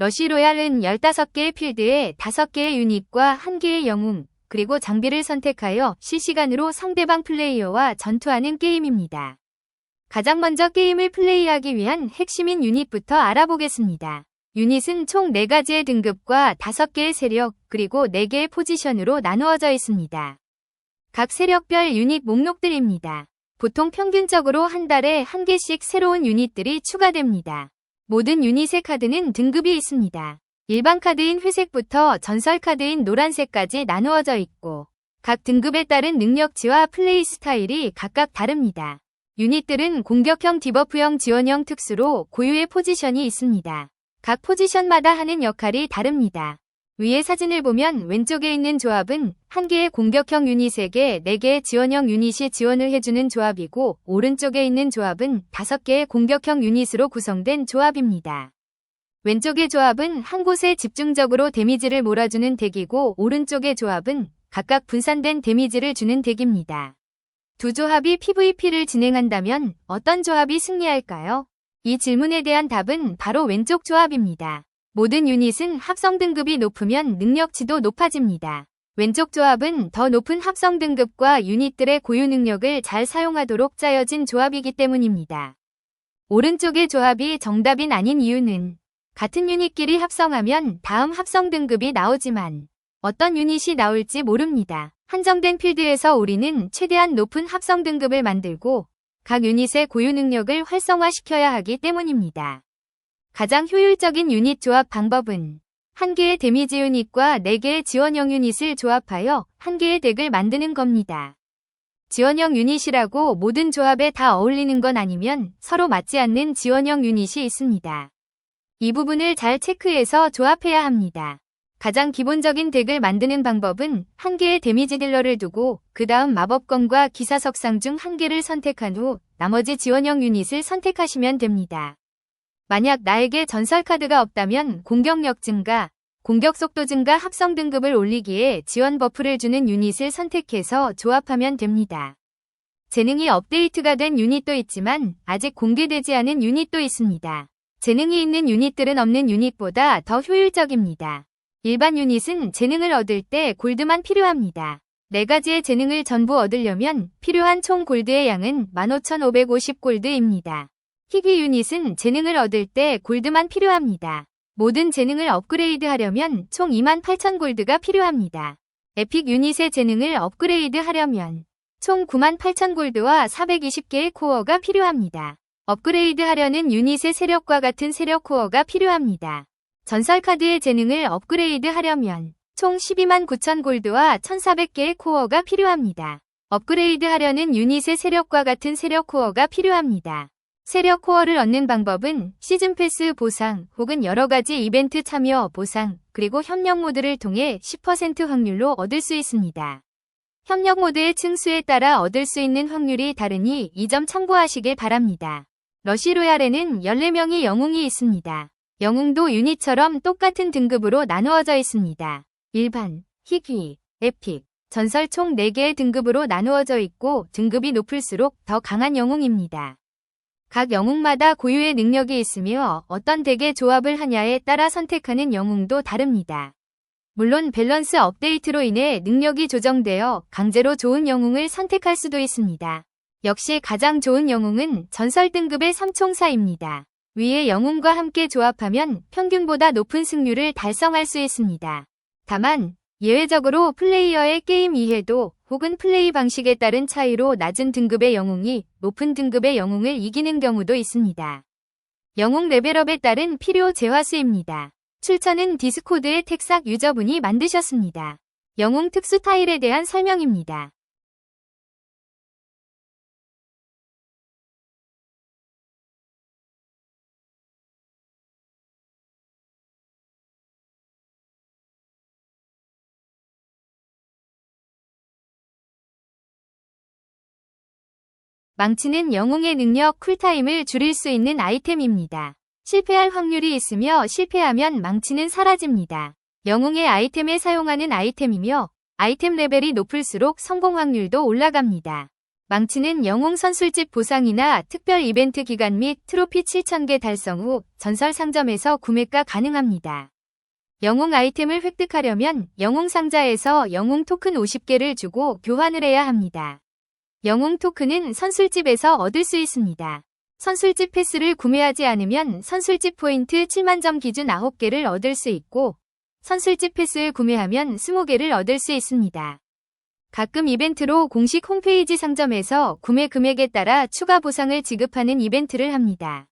러시로얄은 15개의 필드에 5개의 유닛과 1개의 영웅, 그리고 장비를 선택하여 실시간으로 상대방 플레이어와 전투하는 게임입니다. 가장 먼저 게임을 플레이하기 위한 핵심인 유닛부터 알아보겠습니다. 유닛은 총 4가지의 등급과 5개의 세력, 그리고 4개의 포지션으로 나누어져 있습니다. 각 세력별 유닛 목록들입니다. 보통 평균적으로 한 달에 한 개씩 새로운 유닛들이 추가됩니다. 모든 유닛의 카드는 등급이 있습니다. 일반 카드인 회색부터 전설 카드인 노란색까지 나누어져 있고 각 등급에 따른 능력치와 플레이 스타일이 각각 다릅니다. 유닛들은 공격형 디버프형 지원형 특수로 고유의 포지션이 있습니다. 각 포지션마다 하는 역할이 다릅니다. 위의 사진을 보면 왼쪽에 있는 조합은 한 개의 공격형 유닛에게 4개의 지원형 유닛이 지원을 해주는 조합이고 오른쪽에 있는 조합은 5개의 공격형 유닛으로 구성된 조합입니다. 왼쪽의 조합은 한 곳에 집중적으로 데미지를 몰아주는 덱이고 오른쪽의 조합은 각각 분산된 데미지를 주는 덱입니다. 두 조합이 PVP를 진행한다면 어떤 조합이 승리할까요? 이 질문에 대한 답은 바로 왼쪽 조합입니다. 모든 유닛은 합성 등급이 높으면 능력치도 높아집니다. 왼쪽 조합은 더 높은 합성 등급과 유닛들의 고유 능력을 잘 사용하도록 짜여진 조합이기 때문입니다. 오른쪽의 조합이 정답인 아닌 이유는 같은 유닛끼리 합성하면 다음 합성 등급이 나오지만 어떤 유닛이 나올지 모릅니다. 한정된 필드에서 우리는 최대한 높은 합성 등급을 만들고 각 유닛의 고유 능력을 활성화시켜야 하기 때문입니다. 가장 효율적인 유닛 조합 방법은 한 개의 데미지 유닛과 4개의 지원형 유닛을 조합하여 한 개의 덱을 만드는 겁니다. 지원형 유닛이라고 모든 조합에 다 어울리는 건 아니면 서로 맞지 않는 지원형 유닛이 있습니다. 이 부분을 잘 체크해서 조합해야 합니다. 가장 기본적인 덱을 만드는 방법은 한 개의 데미지 딜러를 두고 그 다음 마법건과 기사석상 중 한 개를 선택한 후 나머지 지원형 유닛을 선택하시면 됩니다. 만약 나에게 전설 카드가 없다면 공격력 증가, 공격 속도 증가 합성 등급을 올리기에 지원 버프를 주는 유닛을 선택해서 조합하면 됩니다. 재능이 업데이트가 된 유닛도 있지만 아직 공개되지 않은 유닛도 있습니다. 재능이 있는 유닛들은 없는 유닛보다 더 효율적입니다. 일반 유닛은 재능을 얻을 때 골드만 필요합니다. 4가지의 재능을 전부 얻으려면 필요한 총 골드의 양은 15,550골드입니다. 희귀 유닛은 재능을 얻을 때 골드만 필요합니다. 모든 재능을 업그레이드 하려면 총 28,000골드가 필요합니다. 에픽 유닛의 재능을 업그레이드 하려면 총 98,000골드와 420개의 코어가 필요합니다. 업그레이드 하려는 유닛의 세력과 같은 세력 코어가 필요합니다. 전설 카드의 재능을 업그레이드 하려면 총 12만 9천 골드와 1,400개의 코어가 필요합니다. 업그레이드 하려는 유닛의 세력과 같은 세력 코어가 필요합니다. 세력 코어를 얻는 방법은 시즌 패스 보상 혹은 여러 가지 이벤트 참여 보상 그리고 협력 모드를 통해 10% 확률로 얻을 수 있습니다. 협력 모드의 층수에 따라 얻을 수 있는 확률이 다르니 이 점 참고하시길 바랍니다. 러시로얄에는 14명의 영웅이 있습니다. 영웅도 유닛처럼 똑같은 등급으로 나누어져 있습니다. 일반, 희귀, 에픽, 전설 총 4개의 등급으로 나누어져 있고 등급이 높을수록 더 강한 영웅입니다. 각 영웅마다 고유의 능력이 있으며 어떤 덱의 조합을 하냐에 따라 선택하는 영웅도 다릅니다. 물론 밸런스 업데이트로 인해 능력이 조정되어 강제로 좋은 영웅을 선택할 수도 있습니다. 역시 가장 좋은 영웅은 전설 등급의 3총사입니다. 위의 영웅과 함께 조합하면 평균보다 높은 승률을 달성할 수 있습니다. 다만 예외적으로 플레이어의 게임 이해도 혹은 플레이 방식에 따른 차이로 낮은 등급의 영웅이 높은 등급의 영웅을 이기는 경우도 있습니다. 영웅 레벨업에 따른 필요 재화수입니다. 출처는 디스코드의 텍삭 유저분이 만드셨습니다. 영웅 특수 타일에 대한 설명입니다. 망치는 영웅의 능력 쿨타임을 줄일 수 있는 아이템입니다. 실패할 확률이 있으며 실패하면 망치는 사라집니다. 영웅의 아이템에 사용하는 아이템이며 아이템 레벨이 높을수록 성공 확률도 올라갑니다. 망치는 영웅 선술집 보상이나 특별 이벤트 기간 및 트로피 7,000개 달성 후 전설 상점에서 구매가 가능합니다. 영웅 아이템을 획득하려면 영웅 상자에서 영웅 토큰 50개를 주고 교환을 해야 합니다. 영웅 토큰은 선술집에서 얻을 수 있습니다. 선술집 패스를 구매하지 않으면 선술집 포인트 7만 점 기준 9개를 얻을 수 있고 선술집 패스를 구매하면 20개를 얻을 수 있습니다. 가끔 이벤트로 공식 홈페이지 상점에서 구매 금액에 따라 추가 보상을 지급하는 이벤트를 합니다.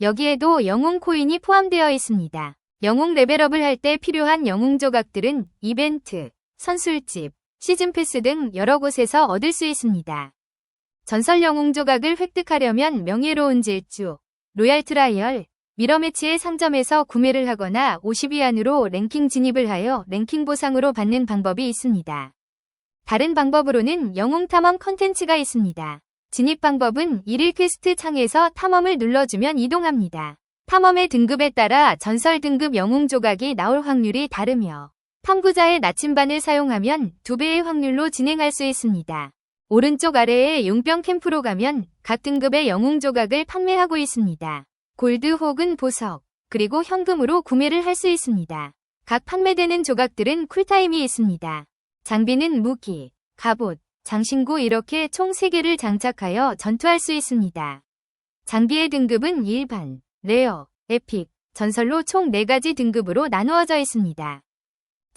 여기에도 영웅 코인이 포함되어 있습니다. 영웅 레벨업을 할 때 필요한 영웅 조각들은 이벤트, 선술집, 시즌 패스 등 여러 곳에서 얻을 수 있습니다. 전설 영웅 조각을 획득하려면 명예로운 질주, 로얄 트라이얼, 미러매치의 상점에서 구매를 하거나 50위 안으로 랭킹 진입을 하여 랭킹 보상으로 받는 방법이 있습니다. 다른 방법으로는 영웅 탐험 컨텐츠가 있습니다. 진입 방법은 1일 퀘스트 창에서 탐험을 눌러주면 이동합니다. 탐험의 등급에 따라 전설 등급 영웅 조각이 나올 확률이 다르며 탐구자의 나침반을 사용하면 2배의 확률로 진행할 수 있습니다. 오른쪽 아래에 용병 캠프로 가면 각 등급의 영웅 조각을 판매하고 있습니다. 골드 혹은 보석, 그리고 현금으로 구매를 할 수 있습니다. 각 판매되는 조각들은 쿨타임이 있습니다. 장비는 무기, 갑옷, 장신구 이렇게 총 3개를 장착하여 전투할 수 있습니다. 장비의 등급은 일반, 레어, 에픽, 전설로 총 4가지 등급으로 나누어져 있습니다.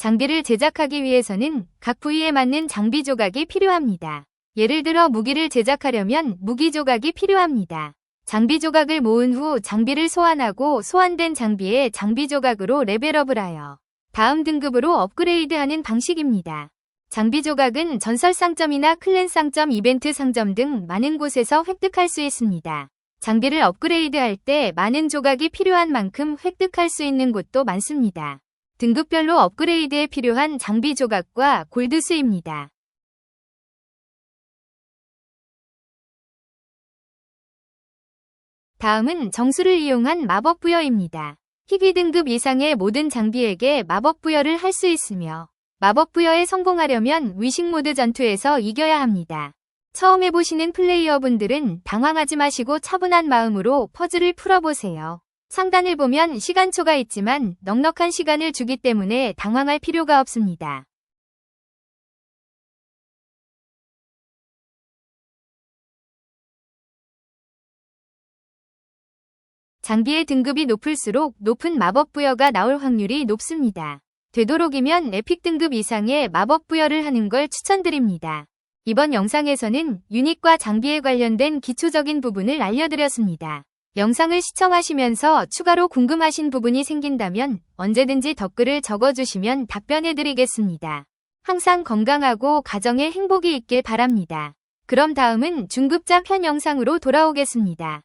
장비를 제작하기 위해서는 각 부위에 맞는 장비 조각이 필요합니다. 예를 들어 무기를 제작하려면 무기 조각이 필요합니다. 장비 조각을 모은 후 장비를 소환하고 소환된 장비에 장비 조각으로 레벨업을 하여 다음 등급으로 업그레이드하는 방식입니다. 장비 조각은 전설 상점이나 클랜 상점 이벤트 상점 등 많은 곳에서 획득할 수 있습니다. 장비를 업그레이드할 때 많은 조각이 필요한 만큼 획득할 수 있는 곳도 많습니다. 등급별로 업그레이드에 필요한 장비 조각과 골드수입니다. 다음은 정수를 이용한 마법 부여입니다. 희귀 등급 이상의 모든 장비에게 마법 부여를 할 수 있으며 마법 부여에 성공하려면 위식 모드 전투에서 이겨야 합니다. 처음 해보시는 플레이어분들은 당황하지 마시고 차분한 마음으로 퍼즐을 풀어보세요. 상단을 보면 시간초가 있지만 넉넉한 시간을 주기 때문에 당황할 필요가 없습니다. 장비의 등급이 높을수록 높은 마법 부여가 나올 확률이 높습니다. 되도록이면 에픽 등급 이상의 마법 부여를 하는 걸 추천드립니다. 이번 영상에서는 유닛과 장비에 관련된 기초적인 부분을 알려드렸습니다. 영상을 시청하시면서 추가로 궁금하신 부분이 생긴다면 언제든지 댓글을 적어주시면 답변해드리겠습니다. 항상 건강하고 가정에 행복이 있길 바랍니다. 그럼 다음은 중급자 편 영상으로 돌아오겠습니다.